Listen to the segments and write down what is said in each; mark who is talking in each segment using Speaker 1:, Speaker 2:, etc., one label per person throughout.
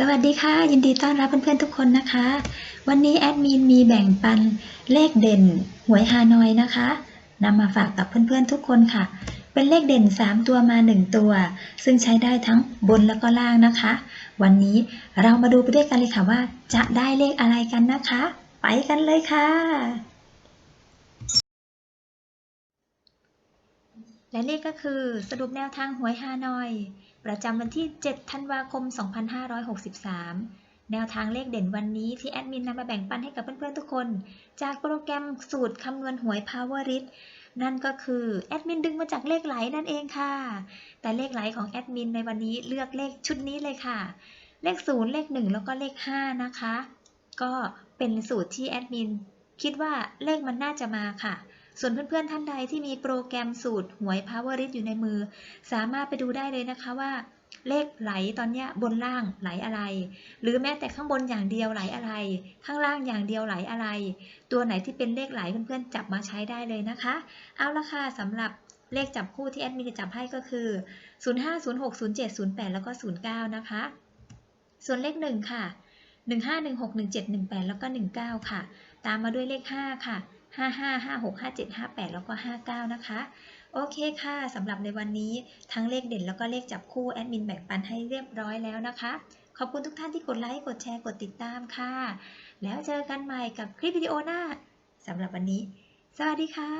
Speaker 1: สวัสดีค่ะ ยินดีต้อนรับเพื่อนๆทุกคนนะคะ วันนี้แอดมินมีแบ่งปันเลขเด่นหวยฮานอยนะคะนำมาฝากกับเพื่อนๆทุกคนค่ะ เป็นเลขเด่น 3 ตัวมา 1 ตัว ซึ่งใช้ได้ทั้งบนแล้วก็ล่างนะคะ วันนี้เรามาดูไปด้วยกันเลยค่ะว่า จะได้เลขอะไรกันนะคะ ไปกันเลยค่ะ และเลขก็คือสรุปแนวทางหวยฮานอย ประจำวันที่ 7 ธันวาคม 2563 แนวทางเลขเด่นวันนี้ที่แอดมินนำมาแบ่งปันให้กับเพื่อนๆทุกคน จากโปรแกรมสูตรคำนวณหวย Power r i t นั่นก็คือแอดมินดึงมาจากเลขไหลนั่นเองค่ะ แต่เลขไหลของแอดมินในวันนี้เลือกเลขชุดนี้เลยค่ะ เลข 0 เลข 1 แล้วก็เลข 5 นะคะ ก็เป็นสูตรที่แอดมินคิดว่าเลขมันน่าจะมาค่ะ ส่วนเพื่อนๆท่านใดที่มีโปรแกรมสูตรหวย Power r i t อยู่ในมือ สามารถไปดูได้เลยนะคะว่าเลขไหลตอนนี้บนล่างไหลอะไร หรือแม้แต่ข้างบนอย่างเดียวไหลอะไร ข้างล่างอย่างเดียวไหลอะไร ตัวไหนที่เป็นเลขไหลเพื่อนๆจับมาใช้ได้เลยนะคะ เอาละค่ะสำหรับเลขจับคู่ที่แอดมินจะจับให้ก็คือ 05 06 07 08 แล้วก็ 09 นะคะ ส่วนเลข 1 ค่ะ 15 16 17 18 แล้วก็ 19 ค่ะ ตามมาด้วยเลข 5 ค่ะ 55 56 57 58 แล้วก็ 59 นะคะ โอเคค่ะสำหรับในวันนี้ทั้งเลขเด่นแล้วก็เลขจับคู่แอดมินแบ่งปันให้เรียบร้อยแล้วนะคะ ขอบคุณทุกท่านที่กดไลค์ กดแชร์ กดติดตามค่ะ แล้วเจอกันใหม่กับคลิปวิดีโอหน้าสำหรับวันนี้ สวัสดีค่ะ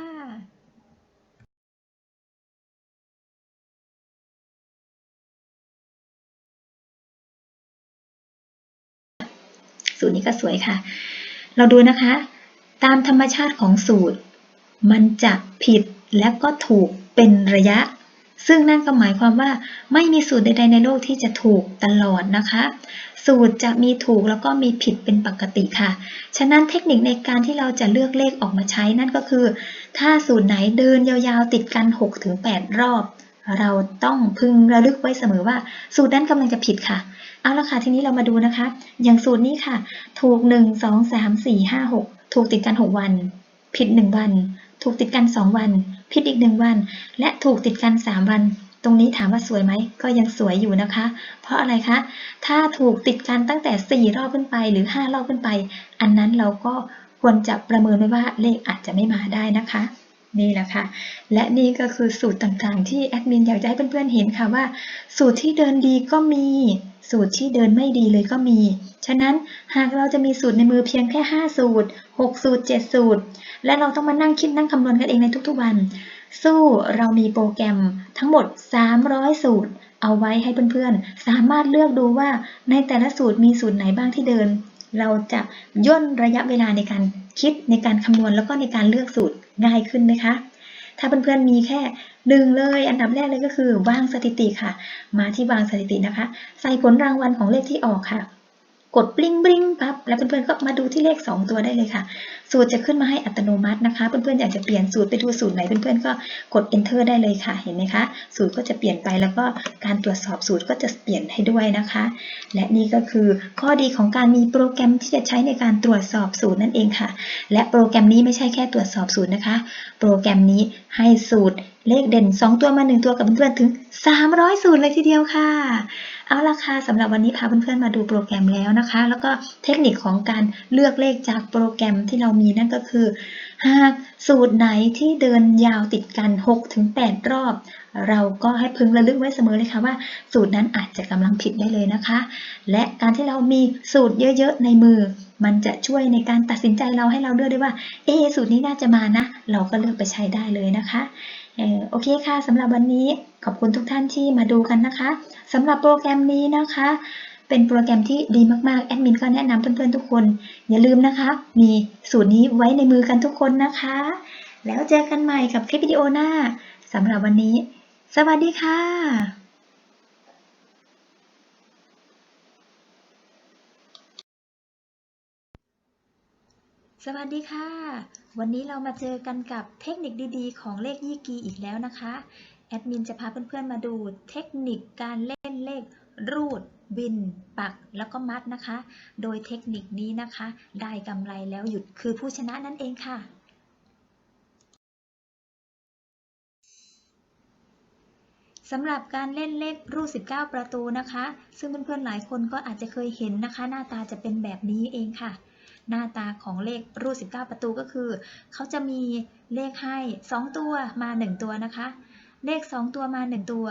Speaker 1: สูตรนี้ก็สวยค่ะ เราดูนะคะ ตามธรรมชาติของสูตร มันจะผิดและก็ถูกเป็นระยะ ซึ่งนั่นก็หมายความว่าไม่มีสูตรใดๆในโลกที่จะถูกตลอดนะคะ สูตรจะมีถูกแล้วก็มีผิดเป็นปกติค่ะ ฉะนั้นเทคนิคในการที่เราจะเลือกเลขออกมาใช้นั่นก็คือ ถ้าสูตรไหนเดินยาวๆติดกัน 6-8 รอบ เราต้องพึงระลึกไว้เสมอว่า สูตรนั้นกำลังจะผิดค่ะ เอาละค่ะทีนี้เรามาดูนะคะ อย่างสูตรนี้ค่ะ ถูก 1 2 3 4 5 6 ถูกติดกัน 6 วัน ผิด 1 วัน ถูกติดกัน 2 วัน ผิดอีก 1 วัน และถูกติดกัน 3 วันตรงนี้ถามว่าสวยไหมก็ยังสวยอยู่นะคะ เพราะอะไรคะ ถ้าถูกติดกันตั้งแต่ 4 รอบขึ้นไปหรือ 5 รอบขึ้นไป อันนั้นเราก็ควรจะประเมินไว้ว่าเลขอาจจะไม่มาได้นะคะ นี่แหละค่ะ และนี่ก็คือสูตรต่างๆ ที่แอดมินอยากจะให้เพื่อนๆเห็นค่ะว่า สูตรที่เดินดีก็มี สูตรที่เดินไม่ดีเลยก็มี ฉะนั้นหากเราจะมีสูตรในมือเพียงแค่ 5 สูตร 6 สูตร 7 สูตร และเราต้องมานั่งคิดนั่งคำนวณกันเองในทุกๆวัน สู้เรามีโปรแกรมทั้งหมด 300 สูตร เอาไว้ให้เพื่อนๆ สามารถเลือกดูว่าในแต่ละสูตรมีสูตรไหนบ้างที่เดิน เราจะย่นระยะเวลาในการ คิดในการคำนวณแล้วก็ในการเลือกสูตรง่ายขึ้นไหมคะ ถ้าเพื่อนๆมีแค่หนึ่งเลย อันดับแรกเลยก็คือวางสถิติค่ะ มาที่วางสถิตินะคะ ใส่ผลรางวัลของเลขที่ออกค่ะ กดบลิงบลิงปั๊บแล้วเพื่อนๆก็มาดูที่เลข 2 ตัวได้เลยค่ะ สูตรจะขึ้นมาให้อัตโนมัตินะคะ เพื่อนๆอยากจะเปลี่ยนสูตรไปดูสูตรไหนเพื่อนๆก็กด enter ได้เลยค่ะ เห็นไหมคะ สูตรก็จะเปลี่ยนไปแล้วก็การตรวจสอบสูตรก็จะเปลี่ยนให้ด้วยนะคะ และนี่ก็คือข้อดีของการมีโปรแกรมที่จะใช้ในการตรวจสอบสูตรนั่นเองค่ะ และโปรแกรมนี้ไม่ใช่แค่ตรวจสอบสูตรนะคะ โปรแกรมนี้ให้สูตรเลขเด่น 2 ตัวมา 1 ตัวกับเพื่อนๆถึง 300 สูตรเลยทีเดียวค่ะ เอาละค่ะสำหรับวันนี้พาเพื่อนๆมาดูโปรแกรมแล้วนะคะ แล้วก็เทคนิคของการเลือกเลขจากโปรแกรมที่เรามีนั่นก็คือ หากสูตรไหนที่เดินยาวติดกัน 6-8 รอบ เราก็ให้พึงระลึกไว้เสมอเลยค่ะว่า สูตรนั้นอาจจะกำลังผิดได้เลยนะคะ และการที่เรามีสูตรเยอะๆในมือ มันจะช่วยในการตัดสินใจเราให้เราเลือกได้ว่าเอสูตรนี้น่าจะมานะ เราก็เลือกไปใช้ได้เลยนะคะ เออโอเคค่ะสำหรับวันนี้ขอบคุณทุกท่านที่มาดูกันนะคะสำหรับโปรแกรมนี้นะคะ เป็นโปรแกรมที่ดีมากๆแอดมินก็แนะนำเพื่อนๆทุกคน อย่าลืมนะคะ มีสูตรนี้ไว้ในมือกันทุกคนนะคะ แล้วเจอกันใหม่กับคลิปวิดีโอหน้าสำหรับวันนี้ สวัสดีค่ะ สวัสดีค่ะ วันนี้เรามาเจอกันกับเทคนิคดีๆ ของเลขยี่กีอีกแล้วนะคะ แอดมินจะพาเพื่อนๆมาดูเทคนิคการเล่นเลข รูด บิน ปัก แล้วก็มัดนะคะ โดยเทคนิคนี้นะคะ ได้กำไรแล้วหยุดคือผู้ชนะนั่นเองค่ะ สำหรับการเล่นเลขรูด 19 ประตูนะคะ ซึ่งเพื่อนๆหลายคนก็อาจจะเคยเห็นนะคะ หน้าตาจะเป็นแบบนี้เองค่ะ หน้าตาของเลขรูด 19 ประตูก็คือ เขาจะมีเลขให้ 2 ตัวมา 1 ตัวนะคะ เลข 2 ตัวมา 1 ตัว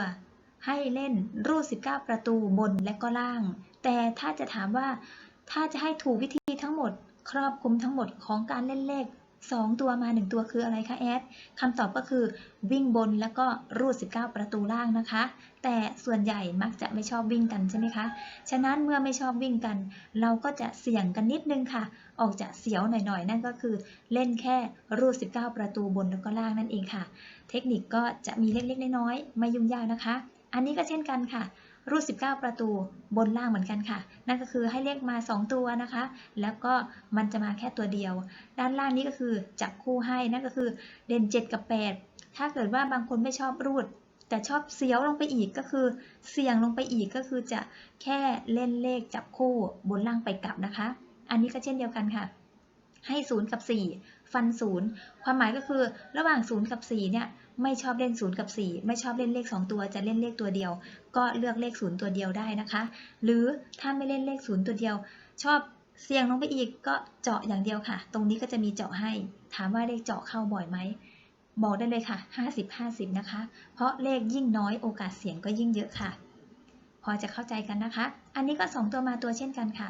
Speaker 1: ให้เล่นรูด 19 ประตูบนและก็ล่าง แต่ถ้าจะถามว่าถ้าจะให้ถูกวิธีทั้งหมด ครอบคลุมทั้งหมดของการเล่นเลข 2 ตัวมา 1 ตัวคืออะไรคะแอดคำตอบก็คือวิ่งบนแล้วก็รูด 19 ประตูล่างนะคะ แต่ส่วนใหญ่มักจะไม่ชอบวิ่งกันใช่ไหมคะ ฉะนั้นเมื่อไม่ชอบวิ่งกัน เราก็จะเสี่ยงกันนิดนึงค่ะ ออกจะเสียวหน่อยๆ นั่นก็คือเล่นแค่รูด 19 ประตูบนแล้วก็ล่างนั่นเองค่ะ เทคนิคก็จะมีเล็กๆ น้อยๆไม่ยุ่งยากนะคะ อันนี้ก็เช่นกันค่ะ รูด 19 ประตูบนล่างเหมือนกันค่ะ นั่นก็คือให้เลขมา 2 ตัวนะคะ แล้วก็มันจะมาแค่ตัวเดียว ด้านล่างนี้ก็คือจับคู่ให้ นั่นก็คือเด่น 7 กับ 8 ถ้าเกิดว่าบางคนไม่ชอบรูด แต่ชอบเสียวลงไปอีกก็คือเสี่ยงลงไปอีกก็คือจะแค่เล่นเลขจับคู่บนล่างไปกลับนะคะ อันนี้ก็เช่นเดียวกันค่ะ ให้ 0 กับ 4 ฟัน 0 ความหมายก็คือระหว่าง 0 กับ 4 เนี่ย ไม่ชอบเล่น 0 กับ 4 ไม่ชอบเล่นเลข 2 ตัว จะเล่นเลขตัวเดียว ก็เลือกเลข 0 ตัวเดียวได้นะคะ หรือถ้าไม่เล่นเลข 0 ตัวเดียว ชอบเสี่ยงลงไปอีกก็เจาะอย่างเดียวค่ะ ตรงนี้ก็จะมีเจาะให้ ถามว่าเลขเจาะเข้าบ่อยไหม บอกได้เลยค่ะ 50-50 นะคะ เพราะเลขยิ่งน้อยโอกาสเสี่ยงก็ยิ่งเยอะค่ะ พอจะเข้าใจกันนะคะ อันนี้ก็ 2 ตัวมาตัวเช่นกันค่ะ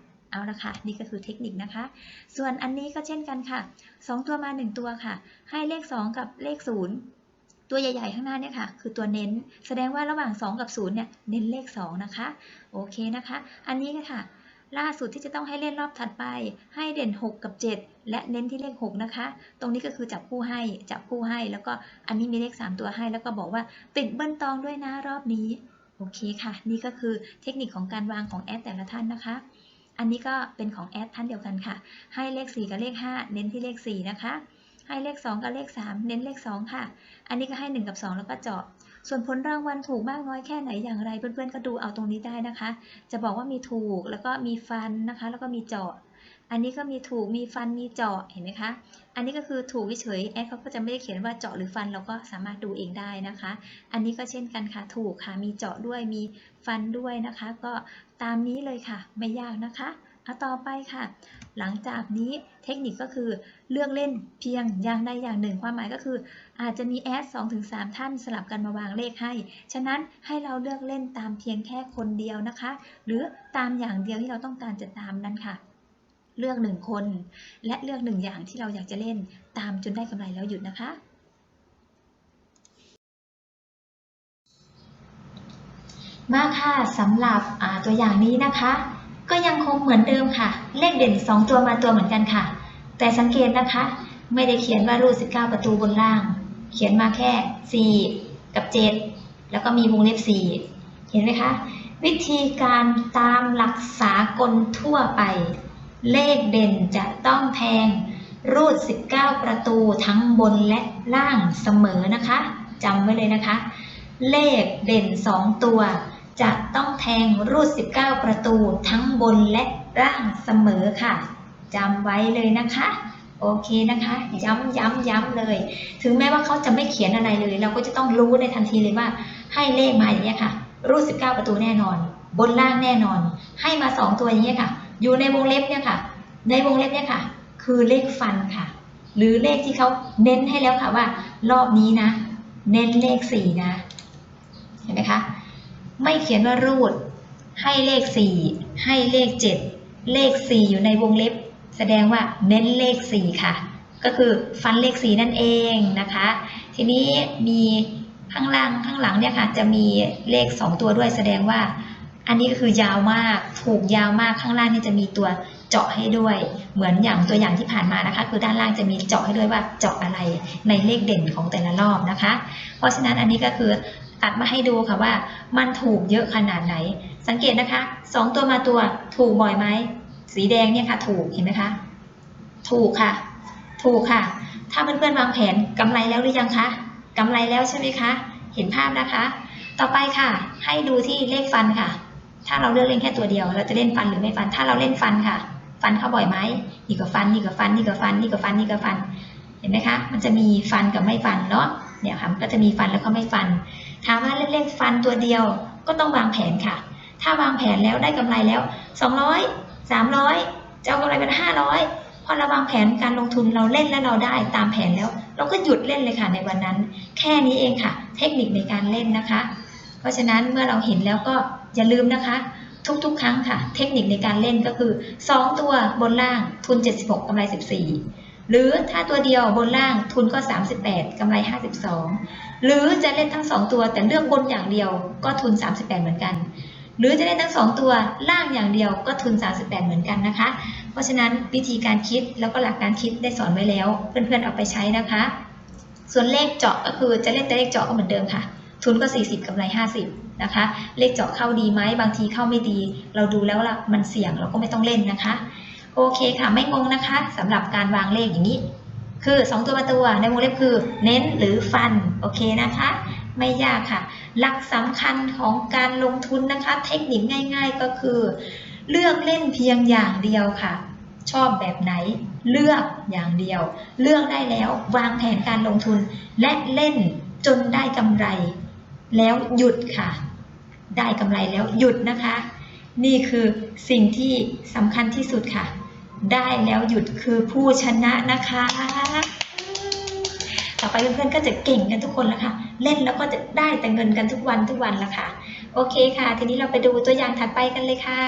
Speaker 1: เอาละค่ะ นี่ก็คือเทคนิคนะคะ ส่วนอันนี้ก็เช่นกันค่ะ 2 ตัวมา 1 ตัวค่ะ ให้เลข 2 กับเลข 0 ตัวใหญ่ๆ ข้างหน้าเนี่ยค่ะ คือตัวเน้น แสดงว่าระหว่าง 2 กับ 0 เนี่ย เน้นเลข 2 นะคะ โอเคนะคะ อันนี้ค่ะ ล่าสุดที่จะต้องให้เล่นรอบถัดไป ให้เด่น 6 กับ 7 และเน้นที่เลข 6 นะคะ ตรงนี้ก็คือจับคู่ให้ จับคู่ให้ แล้วก็อันนี้มีเลข 3 ตัวให้ แล้วก็บอกว่าติดเบิ้ลตองด้วยนะรอบนี้ โอเคค่ะ นี่ก็คือเทคนิคของการวางของแอดแต่ละท่านนะคะ อันนี้ก็เป็นของแอดท่านเดียวกันค่ะ ให้เลข 4 กับเลข 5 เน้นที่เลข 4 นะคะ ให้เลข 2 กับเลข 3 เน้นเลข 2 ค่ะ อันนี้ก็ให้ 1 กับ 2 แล้วก็เจาะ ส่วนผลรางวัลถูกมากน้อยแค่ไหนอย่างไร เพื่อนๆก็ดูเอาตรงนี้ได้นะคะ จะบอกว่ามีถูกแล้วก็มีฟันนะคะ แล้วก็มีเจาะ อันนี้ก็มีถูกมีฟันมีเจาะเห็นไหมคะ อันนี้ก็คือถูกเฉยๆแอดเขาก็จะไม่ได้เขียนว่าเจาะหรือฟันเราก็สามารถดูเองได้นะคะ อันนี้ก็เช่นกันค่ะถูกค่ะมีเจาะด้วยมีฟันด้วยนะคะ ก็ ตามนี้เลยค่ะ ไม่ยากนะคะเอาต่อไปค่ะ หลังจากนี้เทคนิคก็คือเลือกเล่นเพียงอย่างใดอย่างหนึ่ง ความหมายก็คือ อาจจะมีแอด2-3ท่านสลับกันมาวางเลขให้ ฉะนั้นให้เราเลือกเล่นตามเพียงแค่คนเดียวนะคะ หรือตามอย่างเดียวที่เราต้องการจะตามนั้นค่ะ เลือกหนึ่งคน และเลือกหนึ่งอย่างที่เราอยากจะเล่นตามจนได้กำไรแล้วหยุดนะคะ มาค่ะสำหรับตัวอย่างนี้นะคะ ก็ยังคงเหมือนเดิมค่ะ เลขเด่น 2 ตัวมาตัวเหมือนกันค่ะ แต่สังเกตนะคะ ไม่ได้เขียนว่ารูด19 ประตูบนล่าง เขียนมาแค่ 4 กับ 7 แล้วก็มีวงเล็บ 4 เห็นไหมคะ วิธีการตามหลักสากลทั่วไป เลขเด่นจะต้องแทงรูด 19 ประตูทั้งบนและล่างเสมอนะคะจำไว้เลยนะคะ เลขเด่น 2 ตัว จะต้องแทงรูด 19 ประตูทั้งบนและล่างเสมอค่ะจำไว้เลยนะคะ โอเคนะคะ ย้ำย้ำย้ำเลย ถึงแม้ว่าเขาจะไม่เขียนอะไรเลย เราก็จะต้องรู้ในทันทีเลยว่า ให้เลขมาอย่างนี้ค่ะ รูด 19 ประตูแน่นอน บนล่างแน่นอน ให้มา 2 ตัวอย่างนี้ค่ะ อยู่ในวงเล็บเนี่ยค่ะ ในวงเล็บเนี่ยค่ะ คือเลขฟันค่ะ หรือเลขที่เขาเน้นให้แล้วค่ะว่า รอบนี้นะ เน้นเลข4นะ เห็นไหมคะ ไม่เขียนว่ารูด ให้เลข 4 ให้เลข 7 เลข 4 อยู่ในวงเล็บ แสดงว่าเน้นเลข 4 ค่ะ ก็คือฟันเลข 4 นั่นเองนะคะ ทีนี้มีข้างล่างข้างหลังเนี่ยค่ะ จะมีเลข 2 ตัวด้วยแสดงว่า อันนี้ก็คือยาวมาก ถูกยาวมากข้างล่างนี่จะมีตัวเจาะให้ด้วยเหมือนอย่างตัวอย่างที่ผ่านมานะคะ คือด้านล่างจะมีเจาะให้ด้วยว่าเจาะอะไรในเลขเด่นของแต่ละรอบนะคะ เพราะฉะนั้นอันนี้ก็คือ ตัดมาให้ดูค่ะว่ามันถูกเยอะขนาดไหน สังเกตนะคะ 2 ตัวมาตัวถูกบ่อยไหมสีแดงเนี่ยค่ะ ถูกเห็นไหมคะ ถูกค่ะ ถูกค่ะ ถ้าเพื่อนๆวางแผนกำไรแล้วหรือยังคะกำไรแล้วใช่ไหมคะ เห็นภาพนะคะ ต่อไปค่ะ ให้ดูที่เลขฟันค่ะ ถ้าเราเลือกเล่นแค่ตัวเดียว เราจะเล่นฟันหรือไม่ฟัน ถ้าเราเล่นฟันค่ะ ฟันเข้าบ่อยไหมนี่ก็ฟันนี่ก็ฟันนี่ก็ฟันนี่ก็ฟันนี่ก็ฟัน เห็นไหมคะ มันจะมีฟันกับไม่ฟันเนาะเนี่ยค่ะก็จะมีฟันแล้วก็ไม่ฟัน ถามว่าเล่นๆฟันตัวเดียวก็ต้องวางแผนค่ะ ถ้าวางแผนแล้วได้กำไรแล้ว 200 300 จะเอากำไรเป็น500 พอเราวางแผนการลงทุนเราเล่นแล้วเราได้ตามแผนแล้ว เราก็หยุดเล่นเลยค่ะในวันนั้น แค่นี้เองค่ะ เทคนิคในการเล่นนะคะ เพราะฉะนั้นเมื่อเราเห็นแล้วก็อย่าลืมนะคะทุกๆ ครั้งค่ะ เทคนิคในการเล่นก็คือ 2 ตัวบนล่างทุน 76กำไร 14 หรือถ้าตัวเดียวบนล่างทุนก็ 38กำไร 52 หรือจะเล่นทั้ง 2 ตัวแต่เลือกบนอย่างเดียวก็ทุน 38 เหมือนกัน หรือจะเล่นทั้ง 2 ตัวล่างอย่างเดียวก็ทุน 38 เหมือนกันนะคะ เพราะฉะนั้นวิธีการคิดแล้วก็หลักการคิดได้สอนไว้แล้ว เพื่อนๆเอาไปใช้นะคะ ส่วนเลขเจาะก็คือจะเล่นแต่เลขเจาะก็เหมือนเดิมค่ะทุนก็ 40กำไร 50 นะคะ เลขเจาะเข้าดีไหมบางทีเข้าไม่ดี เราดูแล้วล่ะมันเสี่ยงเราก็ไม่ต้องเล่นนะคะ โอเคค่ะไม่งงนะคะสำหรับการวางเลขอย่างนี้ คือ 2 ตัวประตัวในวงเล็บคือ เน้นหรือฟันโอเคนะคะ ไม่ยากค่ะ หลักสำคัญของการลงทุนนะคะ เทคนิคง่าย ๆ ก็คือ เลือกเล่นเพียงอย่างเดียวค่ะ ชอบแบบไหนเลือกอย่างเดียว เลือกได้แล้ววางแผนการลงทุน และเล่นจนได้กำไร แล้วหยุดค่ะ ได้กำไรแล้วหยุดนะคะ นี่คือสิ่งที่สำคัญที่สุดค่ะ ได้แล้วหยุดคือผู้ชนะนะคะ ต่อไปเพื่อนๆก็จะเก่งกันทุกคนแล้วค่ะ เล่นแล้วก็จะได้แต่เงินกันทุกวันทุกวันละค่ะ โอเคค่ะ ทีนี้เราไปดูตัวอย่างถัดไปกันเลยค่ะ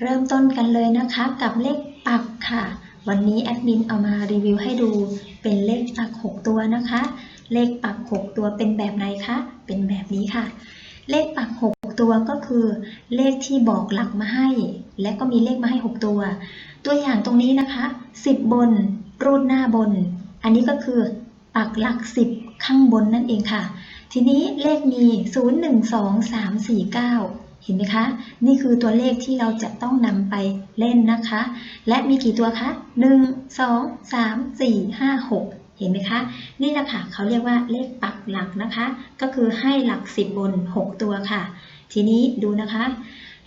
Speaker 1: เริ่มต้นกันเลยนะคะกับเลขปักค่ะ วันนี้แอดมินเอามารีวิวให้ดูเป็นเลขปัก 6 ตัวนะคะ เลขปัก 6 ตัวเป็นแบบไหนคะ เป็นแบบนี้ค่ะ เลขปัก 6 ตัวก็คือ เลขที่บอกหลักมาให้ และก็มีเลขมาให้ 6 ตัว ตัวอย่างตรงนี้นะคะ 10 บน รูดหน้าบน อันนี้ก็คือปักหลัก 10 ข้างบนนั่นเองค่ะ ทีนี้เลขมี 0 1 2 3 4 9 เห็นไหมคะ นี่คือตัวเลขที่เราจะต้องนำไปเล่นนะคะ และมีกี่ตัวคะ 1 2 3 4 5 6 เห็นไหมคะ นี่แหละค่ะเขาเรียกว่าเลขปักหลักนะคะ ก็คือให้หลัก10บบน 6 ตัวค่ะ ทีนี้ดูนะคะ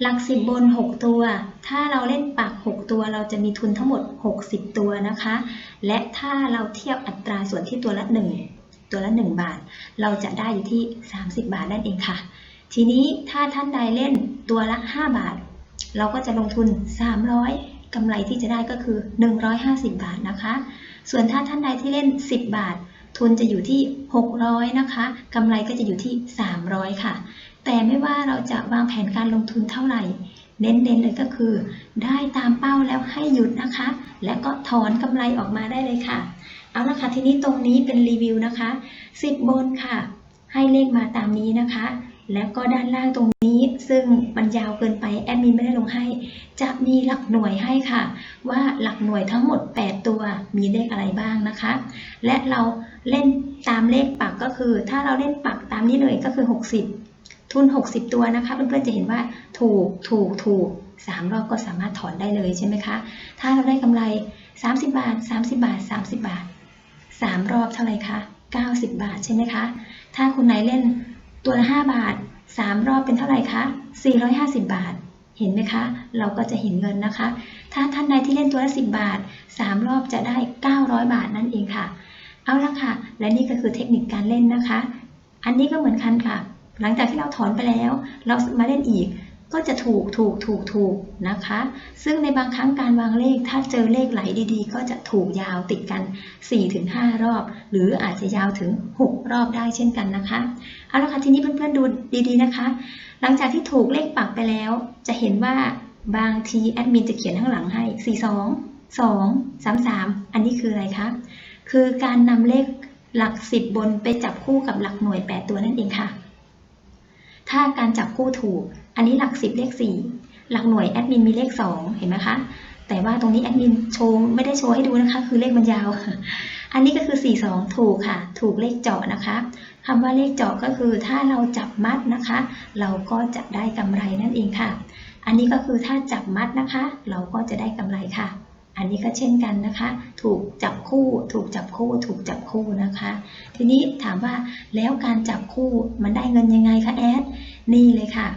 Speaker 1: หลัก10บน 6 ตัว ถ้าเราเล่นปัก 6 ตัวเราจะมีทุนทั้งหมด 60 ตัวนะคะ และถ้าเราเทียบอัตราส่วนที่ตัวละ 1 ตัวละ 1 บาท เราจะได้อยู่ที่ 30 บาทนั่นเองค่ะ ทีนี้ถ้าท่านใดเล่นตัวละ 5 บาท เราก็จะลงทุน 300กำไรที่จะได้ก็คือ 150 บาทนะคะ ส่วนถ้าท่านใดที่เล่น 10 บาท ทุนจะอยู่ที่ 600 นะคะกำไรก็จะอยู่ที่ 300 ค่ะ แต่ไม่ว่าเราจะวางแผนการลงทุนเท่าไหร่ เน้นๆเลยก็คือ ได้ตามเป้าแล้วให้หยุดนะคะ และก็ถอนกำไรออกมาได้เลยค่ะ เอาละค่ะทีนี้ตรงนี้เป็นรีวิวนะคะ 10 บนค่ะ ให้เลขมาตามนี้นะคะ แล้วก็ด้านล่างตรงนี้ซึ่งมันยาวเกินไปแอดมินไม่ได้ลงให้ จะมีหลักหน่วยให้ค่ะ ว่าหลักหน่วยทั้งหมด 8 ตัวมีเลขอะไรบ้างนะคะ และเราเล่นตามเลขปักก็คือ ถ้าเราเล่นปักตามนี้เลยก็คือ 60 ทุน 60 ตัวนะคะเพื่อนๆจะเห็นว่าถูกถูกถูก3รอบก็สามารถถอนได้เลยใช่ไหมคะ ถ้าเราได้กำไร 30 บาท 30 บาท 30 บาท 3 รอบเท่าไหร่คะ 90 บาทใช่ไหมคะ ถ้าคุณไหนเล่น ตัวละ5บาท 3 รอบเป็นเท่าไหร่คะ 450 บาท เห็นไหมคะ เราก็จะเห็นเงินนะคะ ถ้าท่านใดที่เล่นตัวละ 10 บาท 3 รอบจะได้ 900 บาทนั่นเองค่ะ เอาละค่ะ และนี่ก็คือเทคนิคการเล่นนะคะ อันนี้ก็เหมือนกันค่ะ หลังจากที่เราถอนไปแล้ว เรามาเล่นอีก ก็จะถูกถูกถูกถูกนะคะ ซึ่งในบางครั้งการวางเลข ถ้าเจอเลขไหลดีๆ ก็จะถูกยาวติดกัน 4-5 รอบ หรืออาจจะยาวถึง 6 รอบได้เช่นกันนะคะเอาละค่ะทีนี้เพื่อนๆดูดีๆนะคะ หลังจากที่ถูกเลขปักไปแล้ว จะเห็นว่าบางทีแอดมินจะเขียนข้างหลังให้ 42 2 3 3 อันนี้คืออะไรคะคือการนำเลขหลัก 10 บนไปจับคู่กับหลักหน่วย 8 ตัวนั่นเองค่ะ ถ้าการจับคู่ถูก อันนี้หลัก10เลข4หลักหน่วยแอดมินมีเลข2เห็นไหมคะ แต่ว่าตรงนี้แอดมินโชว์ไม่ได้โชว์ให้ดูนะคะ คือเลขมันยาว อันนี้ก็คือ 42 ถูกค่ะ ถูกเลขเจาะนะคะคำว่าเลขเจาะก็คือถ้าเราจับมัดนะคะ เราก็จะได้กำไรนั่นเองค่ะ อันนี้ก็คือถ้าจับมัดนะคะ เราก็จะได้กำไรค่ะ อันนี้ก็เช่นกันนะคะ ถูกจับคู่ ถูกจับคู่ ถูกจับคู่นะคะ ทีนี้ถามว่าแล้วการจับคู่มันได้เงินยังไงคะแอด นี่เลยค่ะ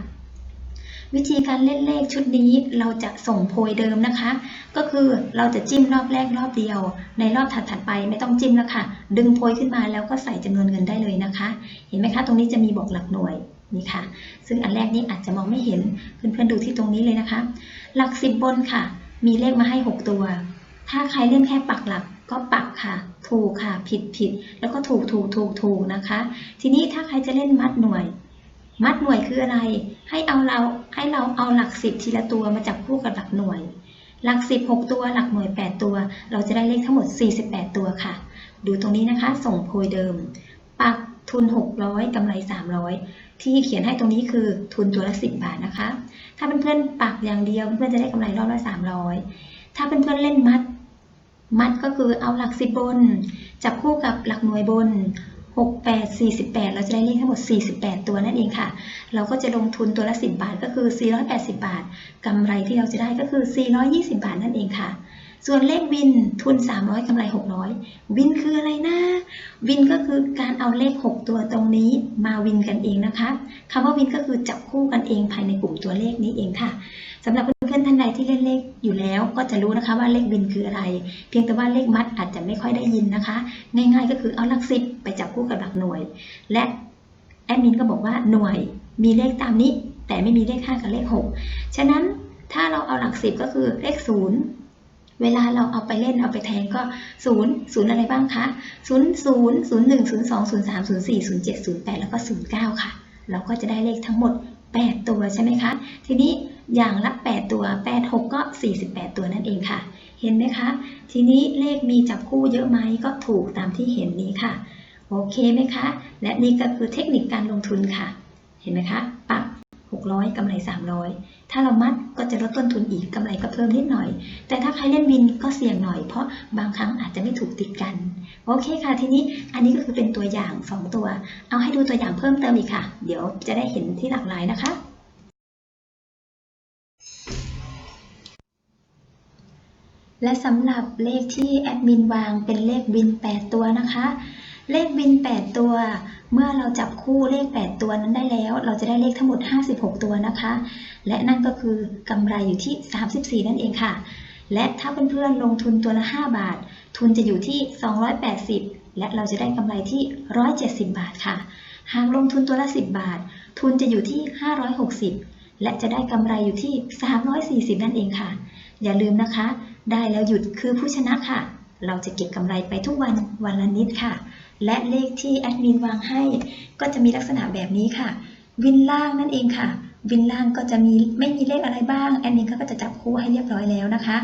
Speaker 1: วิธีการเล่นเลขชุดนี้เราจะส่งโพยเดิมนะคะ ก็คือเราจะจิ้มรอบแรกรอบเดียว ในรอบถัดๆไปไม่ต้องจิ้มแล้วค่ะ ดึงโพยขึ้นมาแล้วก็ใส่จำนวนเงินได้เลยนะคะ เห็นไหมคะ ตรงนี้จะมีบอกหลักหน่วยนี่ค่ะ ซึ่งอันแรกนี้อาจจะมองไม่เห็นเพื่อนๆดูที่ตรงนี้เลยนะคะ หลักสิบบนค่ะ มีเลขมาให้ 6 ตัว ถ้าใครเล่นแค่ปักหลักก็ปักค่ะ ถูกค่ะ ผิดผิด แล้วก็ถูกถูกถูกถูกนะคะ ทีนี้ถ้าใครจะเล่นมัดหน่วย มัดหน่วยคืออะไร ให้เอาเราให้เราเอาหลักสิบทีละตัวมาจับคู่กับหลักหน่วย หลักสิบหกตัวหลักหน่วย8ตัว เราจะได้เลขทั้งหมด48ตัวค่ะ ดูตรงนี้นะคะ ส่งโพยเดิม ปักทุน600กำไร300ที่เขียนให้ตรงนี้คือทุนตัวละ10บบาทนะคะ ถ้าเพื่อนๆปักอย่างเดียวเพื่อนๆจะได้กำไรรอบละ300ถ้าเพื่อนๆเล่นมัด มัดก็คือเอาหลักสิบบน จับคู่กับหลักหน่วยบน 6 8 48 เราจะได้เลขทั้งหมด 48 ตัวนั่นเองค่ะ เราก็จะลงทุนตัวละ 10 บาทก็คือ 480 บาท กำไรที่เราจะได้ก็คือ 420 บาทนั่นเองค่ะ ส่วนเลขวินทุน 300 กำไร 600 วินคืออะไรนะ วินก็คือการเอาเลข 6 ตัวตรงนี้มาวินกันเองนะคะคำว่าวินก็คือจับคู่กันเองภายในกลุ่มตัวเลขนี้เองค่ะสำหรับ เพื่อนๆท่านใดที่เล่นเลขอยู่แล้วก็จะรู้นะคะว่าเลขวินคืออะไร เพียงแต่ว่าเลขมัดอาจจะไม่ค่อยได้ยินนะคะ ง่ายๆ ก็คือเอาหลักสิบไปจับคู่กับหลักหน่วย และแอดมินก็บอกว่าหน่วยมีเลขตามนี้ แต่ไม่มีเลข 5 กับเลข 6 ฉะนั้นถ้าเราเอาหลักสิบก็คือเลข 0เวลาเราเอาไปเล่นเอาไปแทนก็ 0 0 อะไรบ้างคะ 0 0 0 1 0 2 0 3 0 4 0 7 0 8 แล้วก็ 09 ค่ะ เราก็จะได้เลขทั้งหมด 8 ตัวใช่ไหมคะ ทีนี้ อย่างละ 8 ตัว 8 6 ก็ 48 ตัวนั่นเองค่ะ เห็นไหมคะ ทีนี้เลขมีจับคู่เยอะไหมก็ถูกตามที่เห็นนี้ค่ะ โอเคไหมคะ และนี่ก็คือเทคนิคการลงทุนค่ะ เห็นไหมคะ ปัก 600กำไร 300 ถ้าเรามัดก็จะลดต้นทุนอีกกำไรก็เพิ่มนิดหน่อย แต่ถ้าใครเล่นวินก็เสี่ยงหน่อยเพราะบางครั้งอาจจะไม่ถูกติดกัน โอเคค่ะ ทีนี้อันนี้ก็คือเป็นตัวอย่าง 2 ตัว เอาให้ดูตัวอย่างเพิ่มเติมอีกค่ะ เดี๋ยวจะได้เห็นที่หลากหลายนะคะ และสำหรับเลขที่แอดมินวางเป็นเลขวิน 8 ตัวนะคะ เลขวิน 8 ตัว เมื่อเราจับคู่เลข 8 ตัวนั้นได้แล้ว เราจะได้เลขทั้งหมด 56 ตัวนะคะ และนั่นก็คือกำไรอยู่ที่ 34 นั่นเองค่ะ และถ้าเพื่อนๆลงทุนตัวละ 5 บาท ทุนจะอยู่ที่ 280 และเราจะได้กำไรที่ 170 บาทค่ะ หากลงทุนตัวละ 10 บาท ทุนจะอยู่ที่ 560 และจะได้กำไรอยู่ที่ 340 นั่นเองค่ะ อย่าลืมนะคะ ได้แล้วหยุดคือผู้ชนะค่ะ เราจะเก็บกำไรไปทุกวันวันละนิดค่ะ และเลขที่แอดมินวางให้ ก็จะมีลักษณะแบบนี้ค่ะ วินล่างนั่นเองค่ะ วินล่างก็จะมีไม่มีเลขอะไรบ้าง แอดมินก็จะจับคู่ให้เรียบร้อยแล้วนะคะ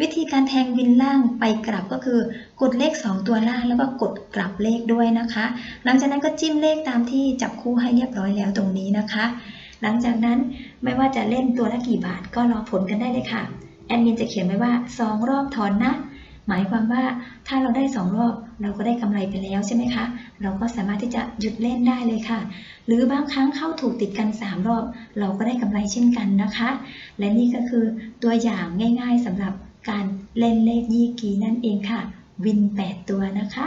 Speaker 1: วิธีการแทงวินล่างไปกลับก็คือ กดเลข 2 ตัวล่างแล้วก็กดกลับเลขด้วยนะคะ หลังจากนั้นก็จิ้มเลขตามที่จับคู่ให้เรียบร้อยแล้วตรงนี้นะคะ หลังจากนั้นไม่ว่าจะเล่นตัวละกี่บาทก็รอผลกันได้เลยค่ะ แอดมินจะเขียนไว้ว่า 2 รอบถอนนะ หมายความว่าถ้าเราได้ 2 รอบเราก็ได้กำไรไปแล้วใช่ไหมคะ เราก็สามารถที่จะหยุดเล่นได้เลยค่ะ หรือบางครั้งเข้าถูกติดกัน 3 รอบ เราก็ได้กำไรเช่นกันนะคะ และนี่ก็คือตัวอย่างง่าย ๆสำหรับการเล่นเลขยี่กีนั่นเองค่ะ วิน 8 ตัวนะคะ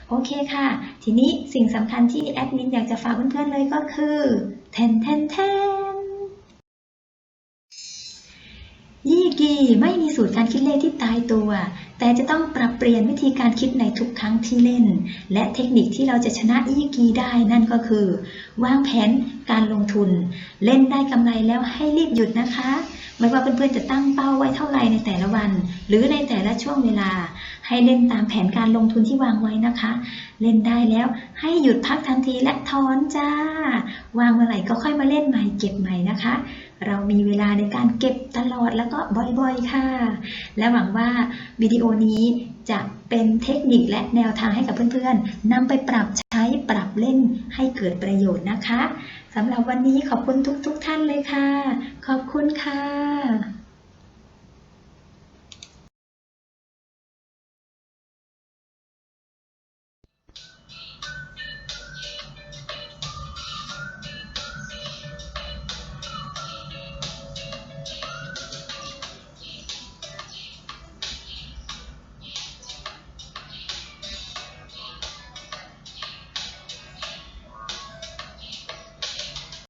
Speaker 1: โอเคค่ะ ทีนี้สิ่งสำคัญที่แอดมินอยากจะฝากเพื่อนๆเลยก็คือแทนแทนแทนยี่กีไม่มีสูตรการคิดเลขที่ตายตัว แต่จะต้องปรับเปลี่ยนวิธีการคิดในทุกครั้งที่เล่น และเทคนิคที่เราจะชนะยี่กีได้นั่นก็คือ วางแผนการลงทุน เล่นได้กำไรแล้วให้รีบหยุดนะคะ ไม่ว่าเพื่อนๆจะตั้งเป้าไว้เท่าไหร่ในแต่ละวัน หรือในแต่ละช่วงเวลา ให้เล่นตามแผนการลงทุนที่วางไว้นะคะ เล่นได้แล้วให้หยุดพักทันทีและถอนจ้าวางเมื่อไหร่ก็ค่อยมาเล่นใหม่เก็บใหม่นะคะ เรามีเวลาในการเก็บตลอดแล้วก็บ่อยๆค่ะ และหวังว่าวิดีโอนี้จะเป็นเทคนิคและแนวทางให้กับเพื่อนๆนำไปปรับใช้ปรับเล่นให้เกิดประโยชน์นะคะสำหรับวันนี้ขอบคุณทุกๆท่านเลยค่ะ ขอบคุณค่ะ